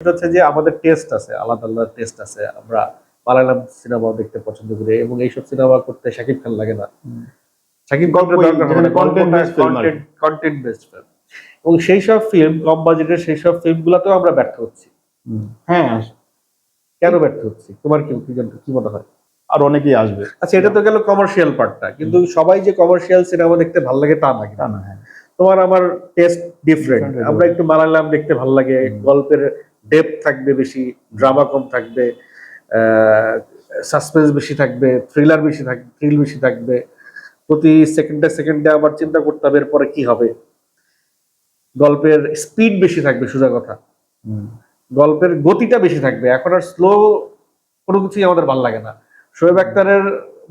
সেটা হচ্ছে যে আমাদের টেস্ট আছে আলাদা আলাদা টেস্ট আছে। আমরা মালায়ালাম সিনেমা দেখতে পছন্দ করি এবং এইসব সিনেমা করতে শাকিব খান লাগে না। শাকিব। কন্টেন্ট বেসড ফিল্ম এবং সেই সব ফিল্ম কম বাজেটের সেই সব ফিল্মগুলোতেও আমরা ব্যর্থ হচ্ছি। হ্যাঁ কেন ব্যর্থ হচ্ছি? তোমার কি কি মনে হয়? আর অনেকেই আসবে। আচ্ছা এটা তো গেল কমার্শিয়াল পার্টটা কিন্তু সবাই যে কমার্শিয়াল সিনেমা দেখতে ভালো লাগে তা না তা না হ্যাঁ। তোমার আমার টেস্ট ডিফারেন্ট আমরা একটু মালায়ালাম দেখতে ভালো লাগে গল্পের ডেপথ থাকবে বেশি ড্রামা কম থাকবে সাসপেন্স বেশি থাকবে থ্রিলার বেশি থাকবে থ্রিল বেশি থাকবে। প্রতি সেকেন্ডে সেকেন্ডে আবার চিন্তা করতে হবে এরপরে কি হবে। গল্পের স্পিড বেশি থাকবে সোজা কথা। গল্পের গতিটা বেশি থাকবে। এখন আর স্লো কোনো কিছুই আমাদের ভালো লাগে না। শোয়েব আক্তারের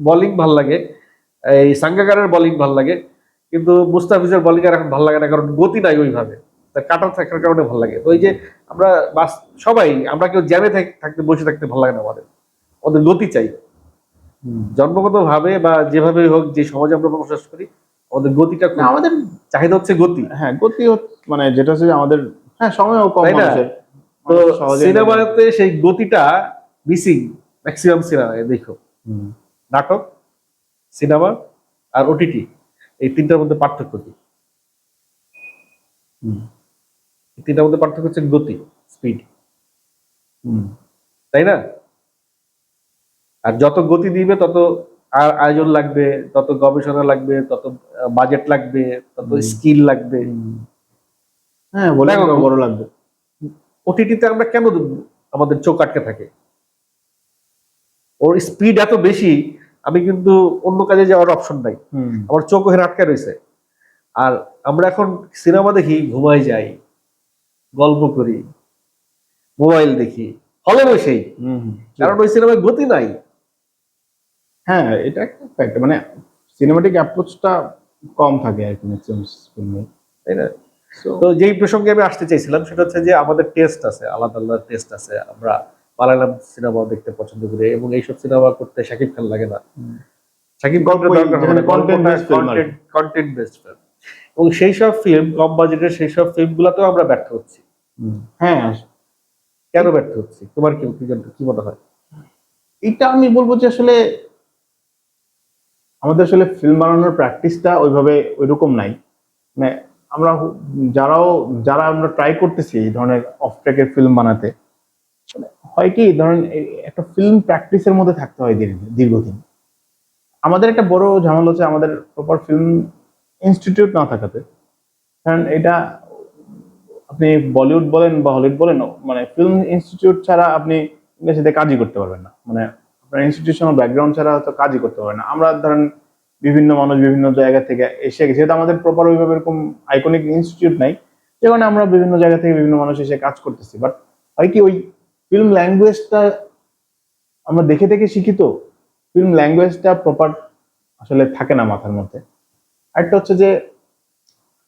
বোলিং ভালো লাগে এই সাঙ্গাকারের বোলিং ভালো লাগে কিন্তু মুস্তাফিজের বোলিং আর এখন ভালো লাগে না কারণ গতি নাই ওইভাবে। কাটার থাকার কারণে ভালো লাগে। তো ওই যে আমরা বাস সবাই আমরা কেউ জ্যামে থাকতে বসে থাকতে ভালো লাগে না আমাদের। ওদের গতি চাই। হুম। জন্মগত ভাবে বা যেভাবে হোক যে সমাজে আমরা বসবাস করি ওদের গতিটা আমাদের চাহিদা হচ্ছে গতি। হ্যাঁ গতি মানে যেটা হচ্ছে আমাদের হ্যাঁ সময়ও কম তো সিনেমাতে সেই গতিটা মিসিং ম্যাক্সিমাম সিনেমায় দেখো। নাটক সিনেমা আর ওটিটি এই তিনটার মধ্যে পার্থক্য কি? তিনটার মধ্যে পার্থক্য হচ্ছে গতি স্পিড হুম। তাই না? আর যত গতি দিবে তত আর আয়োজন লাগবে তত গবেষণা লাগবে তত বাজেট লাগবে তত স্কিল লাগবে। হ্যাঁ বলে বড় লাগবে। ওটিটিতে আমরা কেন আমাদের চোখ আটকে থাকে? ওর স্পিড এত বেশি আমি কিন্তু অন্য কাজে যাওয়ার অপশন নাই। আমার চোখ ওখানে আটকে রয়েছে। আর আমরা এখন সিনেমা দেখি ঘুমাই যাই। গল্প করি মোবাইল দেখি হলে বসেই। কারণ ওই সিনেমায় গতি নাই। হ্যাঁ এটা একটা ফ্যাক্ট মানে সিনেমাটিক অ্যাপ্রোচটা কম থাকে আর কি ম্যাক্সিমাম তাই না? তো যেই প্রসঙ্গে আমি আসতে চাইছিলাম সেটা হচ্ছে যে আমাদের টেস্ট আছে আলাদা আলাদা টেস্ট আছে। আমরা মালায়ালাম সিনেমা দেখতে পছন্দ করি এবং এইসব সিনেমা করতে শাকিব খান লাগে না। শাকিব খানের দরকার। কন্টেন্ট বেসড ফিল্ম এবং সেই সব ফিল্ম কম বাজেটের সেই সব ফিল্মগুলোতেও আমরা ব্যর্থ হচ্ছি। হ্যাঁ কেন ব্যর্থ হচ্ছি? তোমার কি কি কি মনে হয়? এটা আমি বলব যে আসলে আমাদের আসলে ফিল্ম বানানোর প্র্যাকটিসটা ওইভাবে ওইরকম নাই। মানে আমরা যারাও যারা আমরা ট্রাই করতেছি এই ধরনের অফ ট্র্যাকের ফিল্ম বানাতে মানে হয় কি ধরেন একটা ফিল্ম প্র্যাকটিসের মধ্যে থাকতে হয় দীর্ঘ- দীর্ঘদিন। আমাদের একটা বড় ঝামেলা হচ্ছে আমাদের প্রপার ফিল্ম ইনস্টিটিউট না থাকাতে। কারণ এটা আপনি বলিউড বলেন বা হলিউড বলেন মানে ফিল্ম ইনস্টিটিউট ছাড়া আপনি ইন্ডাস্ট্রিতে কাজই করতে পারবেন না। মানে আপনার ইনস্টিটিউশনাল ব্যাকগ্রাউন্ড ছাড়া হয়তো কাজই করতে পারবেন না। আমরা ধরেন বিভিন্ন মানুষ বিভিন্ন জায়গা থেকে এসে যেহেতু আমাদের প্রপার ওইভাবে এরকম আইকনিক ইনস্টিটিউট নাই যেখানে আমরা বিভিন্ন জায়গা থেকে বিভিন্ন মানুষ এসে কাজ করতেছি। বাট হয় কি, ওই ফিল্ম ল্যাঙ্গুয়েজটা আমরা দেখে দেখে শিখি তো ফিল্ম ল্যাঙ্গুয়েজটা প্রপার আসলে থাকে না মাথার মধ্যে। আরেকটা হচ্ছে যে,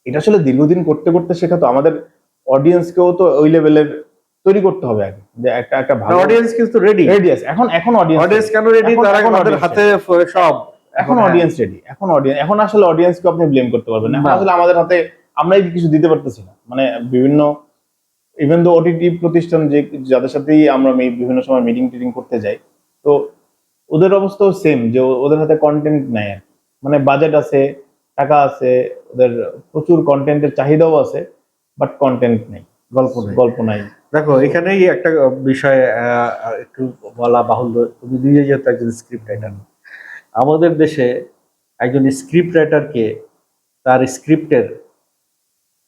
এটা আসলে দীর্ঘদিন করতে করতে শেখা তো আমাদের অডিয়েন্সকেও তো ওই লেভেলের তৈরি করতে হবে আগে যে একটা একটা ভালো অডিয়েন্স কিন্তু রেডি রেডিয়াস এখন এখন অডিয়েন্স অডিয়েন্স কেন রেডি তার এখন আমাদের হাতে সব এখন। অডিয়েন্স রেডি এখন অডিয়েন্স এখন আসলে অডিয়েন্সকে আপনি ব্লেম করতে পারবেন না। এখন আসলে আমাদের হাতে আমরাই কিছু দিতে পারতেছি না। মানে বিভিন্ন ইভেন দো ওটিটি প্রতিষ্ঠান যে যাদের সাথেই আমরা বিভিন্ন সময় মিটিং টিটিং করতে যাই তো ওদের অবস্থাও সেম যে ওদের হাতে কন্টেন্ট নেয় মানে বাজেট আছে টাকা আছে ওদের প্রচুর কন্টেন্টের চাহিদাও আছে। বাট কন্টেন্ট নেই। গল্প নেই। গল্প নাই। দেখো এখানেই একটা বিষয় একটু বলা বাহুল্য। তুমি নিজে যেহেতু একজন স্ক্রিপ্ট রাইটার আমাদের দেশে একজন স্ক্রিপ্ট রাইটারকে তার স্ক্রিপ্টের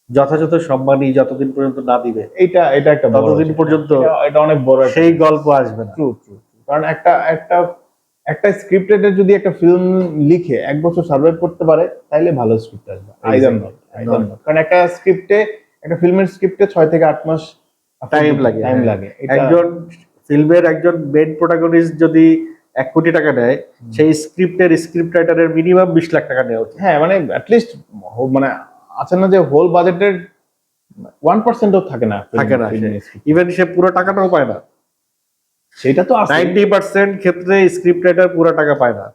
যথাযথ সম্মানই যতদিন পর্যন্ত না দিবে এইটা এটা একটা ততদিন পর্যন্ত এটা- এটা অনেক বড় সেই গল্প আসবে না। ট্রু ট্রু কারণ একটা একটা একটা স্ক্রিপ্ট রাইটার যদি একটা ফিল্ম লিখে এক বছর সার্ভাইভ করতে পারে তাহলে ভালো স্ক্রিপ্ট আসবে। আইদার নট আইদার নট কারণ একটা স্ক্রিপ্টে একটা ফিল্মের স্ক্রিপ্টে ছয় থেকে আট মাস Time লাগে, টাইম হ্যাঁ। লাগে। একজন ফিল্মের একজন মেন প্রোটাগনিস্ট যদি এক কোটি টাকা নেয় সেই স্ক্রিপ্টের স্ক্রিপ্ট রাইটারের মিনিমাম বিশ লাখ টাকা নেওয়া উচিত। হ্যাঁ মানে অ্যাটলিস্ট মানে আছে না যে হোল বাজেটের ওয়ান পার্সেন্টও থাকে না থাকে না। ইভেন সে পুরো টাকাটাও পায় না। সেটা তো নাইনটি পার্সেন্ট ক্ষেত্রে স্ক্রিপ্ট রাইটার পুরো টাকা পায় না।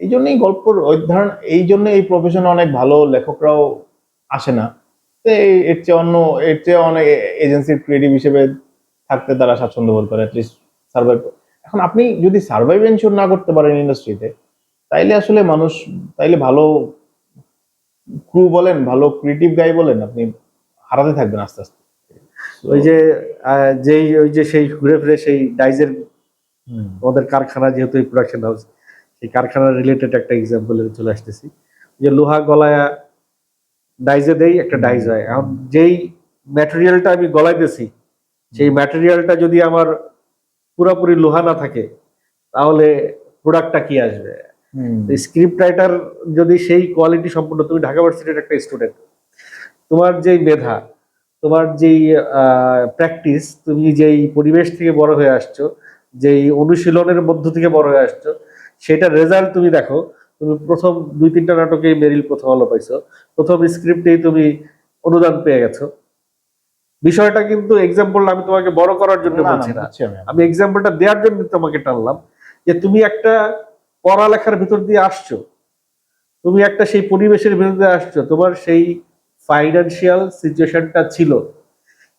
এই জন্যই গল্পর ধরেন এই জন্য এই প্রফেশনে অনেক ভালো লেখকরাও আসে না। এর চেয়ে অন্য এর চেয়ে অনেক এজেন্সির ক্রিয়েটিভ হিসেবে থাকতে তারা স্বাচ্ছন্দ্য বোধ করে অ্যাটলিস্ট সার্ভাইভ এখন আপনি যদি সার্ভাইভ এনশিওর না করতে পারেন ইন্ডাস্ট্রিতে তাইলে আসলে মানুষ তাইলে ভালো ক্রু বলেন ভালো ক্রিয়েটিভ গাই বলেন আপনি হারাতে থাকবেন আস্তে আস্তে। ওই যে যেই ওই যে সেই ঘুরে ফিরে সেই ডাইজের। আমাদের কারখানা যেহেতু এই প্রোডাকশন হাউস সেই কারখানা রিলেটেড একটা এক্সাম্পল চলে আসতেছি। যে লোহা গলায়া ডাইজে দেই একটা ডাইজ হয়। এখন যেই ম্যাটেরিয়ালটা আমি গলাইতেছি সেই ম্যাটেরিয়ালটা যদি আমার পুরোপুরি লোহা না থাকে তাহলে প্রোডাক্টটা কি আসবে। স্ক্রিপ্ট রাইটার যদি সেই কোয়ালিটি সম্পূর্ণ তুমি ঢাকা ভার্সিটির একটা স্টুডেন্ট তোমার যেই মেধা তোমার যেই প্র্যাকটিস তুমি যেই পরিবেশ থেকে বড় হয়ে আসছো যেই অনুশীলনের মধ্য থেকে বড় হয়ে আসছো সেটা রেজাল্ট তুমি দেখো তুমি প্রথম দুই তিনটা নাটকেই মেরিল প্রথম আলো পাইছো। প্রথম স্ক্রিপ্টেই তুমি অনুদান পেয়ে গেছো। বিষয়টা কিন্তু এক্সাম্পল আমি তোমাকে বড় করার জন্য বলছি না। আমি। আমি এক্সাম্পলটা দেওয়ার জন্য তোমাকে টানলাম যে তুমি একটা পড়ালেখার ভিতর দিয়ে আসছো। তুমি একটা সেই পরিবেশের ভিতর দিয়ে আসছো। তোমার সেই ফাইন্যান্সিয়াল সিচুয়েশনটা ছিল।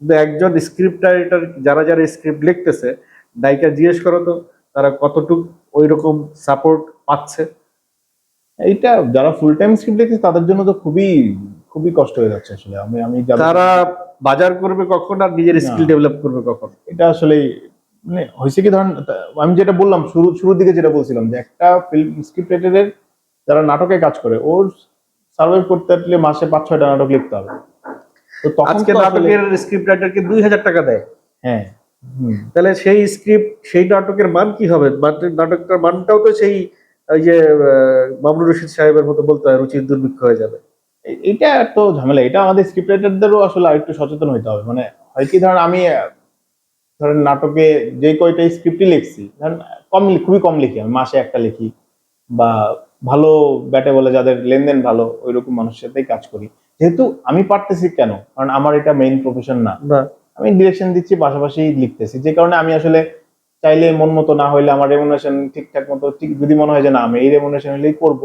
কিন্তু একজন স্ক্রিপ্ট রাইটার যারা যারা স্ক্রিপ্ট লিখতেছে নায়িকা জিজ্ঞেস করো তো তারা কতটুকু ওই রকম সাপোর্ট পাচ্ছে? এইটা যারা ফুল টাইম স্ক্রিপ্ট লিখছে তাদের জন্য তো খুবই খুবই কষ্ট হয়ে যাচ্ছে আসলে। আমি আমি তারা বাজার করবে কখন আর নিজের স্কিল ডেভেলপ করবে কখন? এটা আসলে মানে হয়েছে কি ধরেন আমি যেটা বললাম শুরু শুরুর দিকে যেটা বলছিলাম যে একটা ফিল্ম স্ক্রিপ্ট রাইটারের যারা নাটকে কাজ করে ওর সার্ভাইভ করতে পারলে মাসে পাঁচ ছয়টা নাটক লিখতে হবে। তো তখন আজকে নাটকের স্ক্রিপ্ট রাইটারকে দুই হাজার টাকা দেয়। হ্যাঁ। তাহলে সেই স্ক্রিপ্ট সেই নাটকের মান কি হবে? নাটক- নাটকটার মানটাও তো সেই ওই যে আহ, মামুনুর রশিদ সাহেবের মতো বলতে হয় রুচির দুর্ভিক্ষ হয়ে যাবে। এটা তো ঝামেলা এটা আমাদের স্ক্রিপ্ট রাইটারদেরও আসলে আরেকটু সচেতন হতে হবে। মানে হয় কি ধরেন আমি ধরেন নাটকে যে কয়টা স্ক্রিপ্টই লিখছি ধরেন কম খুবই কম লিখি আমি মাসে একটা লিখি বা ভালো ব্যাটে বলে যাদের লেনদেন ভালো ওই রকম মানুষের সাথেই কাজ করি। যেহেতু আমি পারতেছি কেন? কারণ আমার এটা মেইন প্রফেশন না। না আমি ডিরেকশন দিচ্ছি পাশাপাশি লিখতেছি। যে কারণে আমি আসলে চাইলে মন মতো না হইলে আমার রেমুনেশন ঠিকঠাক মতো ঠিক যদি মনে হয় যে না, আমি এই রেমুনেশন হলেই করব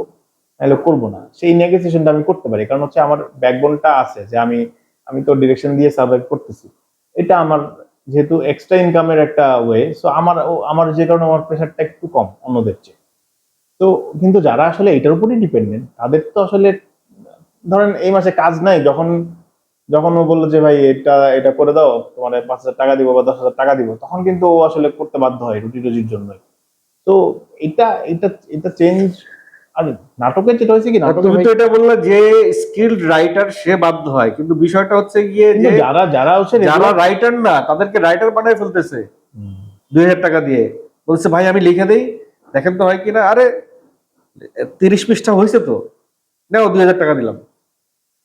তাহলে করব না। সেই নেগোসিয়েশনটা আমি করতে পারি। কারণ হচ্ছে আমার ব্যাকবোনটা আছে যে আমি আমি তো ডিরেকশন দিয়ে সার্ভাইভ করতেছি। এটা আমার যেহেতু এক্সট্রা ইনকামের একটা ওয়ে সো আমার আমার যে কারণে আমার প্রেশারটা একটু কম অন্যদের চেয়ে। তো কিন্তু যারা আসলে এটার উপরই ডিপেন্ডেন্ট তাদের তো আসলে, ধরেন এই মাসে কাজ নাই, যখন যখন ও বলল যে ভাই এটা এটা করে দাও তোমার পাঁচ হাজার টাকা দিব বা দশ হাজার টাকা দিব তখন কিন্তু ও আসলে করতে বাধ্য হয় রুটি রুজির জন্য তো এটা এটা এটা চেঞ্জ আর নাটকের যেটা হয়েছে কি নাটকে তুমি তো এটা বললে যে স্কিল্ড রাইটার সে বাধ্য হয়। কিন্তু বিষয়টা হচ্ছে গিয়ে যে যারা যারা হচ্ছে যারা রাইটার না তাদেরকে রাইটার বানায় ফেলতেছে দুই হাজার টাকা দিয়ে। বলছে ভাই আমি লিখে দেই দেখেন তো হয় কিনা। আরে তিরিশ পৃষ্ঠা হয়েছে তো। নাও দুই হাজার টাকা দিলাম।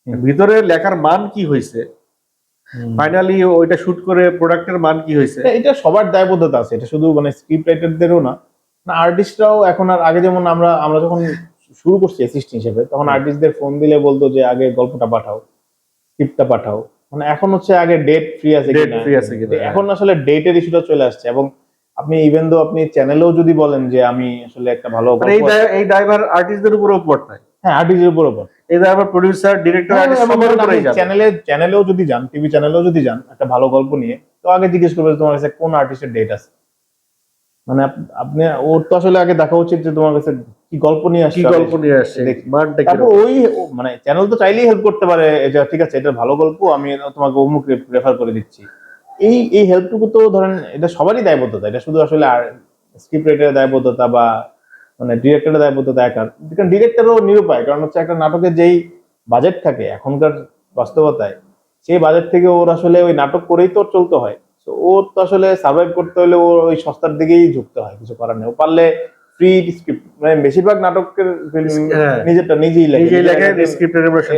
ভিতরে লেখার মান কি হয়েছে ফাইনালি ওইটা শুট করে প্রোডাক্টের মান কি হয়েছে এটা- সবার দায়বদ্ধতা আছে। এটা শুধু মানে স্ক্রিপ্ট রাইটারদেরও না। না আর্টিস্টরাও এখন আর আগে যেমন আমরা আমরা যখন শুরু করছি অ্যাসিস্ট্যান্ট হিসেবে তখন আর্টিস্টদের ফোন দিলে বলতো যে আগে গল্পটা পাঠাও স্ক্রিপ্টটা পাঠাও। মানে এখন হচ্ছে আগে ডেট ফ্রি আছে কিনা? free আছে এখন আসলে ডেটের ইস্যুটা চলে আসছে। এবং আপনি ইভেন দো আপনি চ্যানেলেও যদি বলেন যে আমি আসলে একটা ভালো মানে এই এই ড্রাইভার আর্টিস্টদের উপরেও পড়তায় হ্যাঁ আর্টিস্টের উপর এই ড্রাইভার প্রডিউসার ডিরেক্টর আর্টিস্ট সবার উপরেই যাবে। চ্যানেলে চ্যানেলেও যদি যান টিভি চ্যানেলেও যদি যান একটা ভালো গল্প নিয়ে তো আগে জিজ্ঞেস করবে তোমার কাছে কোন আর্টিস্টের ডেট আছে? মানে আপনি ওর তো আসলে আগে দেখা উচিত যে তোমার কাছে কি গল্প নিয়ে কি গল্প নিয়ে আসছে তারপর ওই মানে চ্যানেল তো চাইলেই হেল্প করতে পারে যে ঠিক আছে এটা ভালো গল্প আমি তোমাকে অমুক রেফার করে দিচ্ছি। এই এই হেল্পটুকু তো ধরেন এটা সবারই দায়বদ্ধতা এটা শুধু আসলে আর স্ক্রিপ্ট রাইটারের দায়বদ্ধতা বা মানে ডিরেক্টরের দায়বদ্ধতা একার কারণ ডিরেক্টরও নিরুপায় কারণ হচ্ছে একটা নাটকের যেই বাজেট থাকে এখনকার বাস্তবতায় সেই বাজেট থেকে ওর আসলে ওই নাটক করেই তো চলতে হয়। তো ওর তো আসলে সার্ভাইভ করতে হলে ওর ওই সস্তার দিকেই ঝুঁকতে হয় কিছু করার নেই। ও পারলে ফ্রি স্ক্রিপ্ট মানে বেশিরভাগ নাটকের হ্যাঁ। নিজেরটা নিজেই লেখে।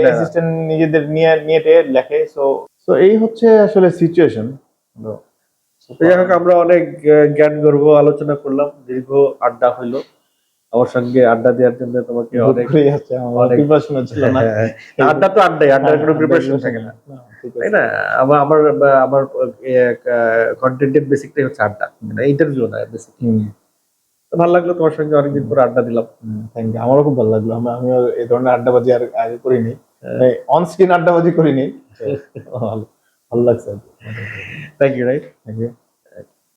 অ্যাসিস্ট্যান্ট নিজেদের নিয়ে নিয়ে লেখে। সো সো এই হচ্ছে আসলে সিচুয়েশন যাই হোক আমরা অনেক জ্ঞান গর্ব আলোচনা করলাম। দীর্ঘ আড্ডা হইল। আমার সঙ্গে আড্ডা দেওয়ার জন্য তোমাকে অনেক অনেক- প্রিপারেশন ছিল না। হ্যাঁ, হ্যাঁ। আড্ডা তো আড্ডাই আড্ডার কোনো প্রিপারেশন থাকে না। তাই না? আমার আমার আমার কন্টেন্টের বেসিকটাই হচ্ছে আড্ডা ইন্টারভিউ না বেসিক ভালো লাগল তোমার সঙ্গে অনেকদিন পরে আড্ডা দিলাম। thank you. আমারও খুব ভালো লাগল। আমি আমিও এই ধরনের আড্ডাবাজি আর আগে করিনি। হ্যাঁ। অন স্ক্রিন আড্ডাবাজি করিনি। ভালো ভালো লাগছে। Thank you right thank you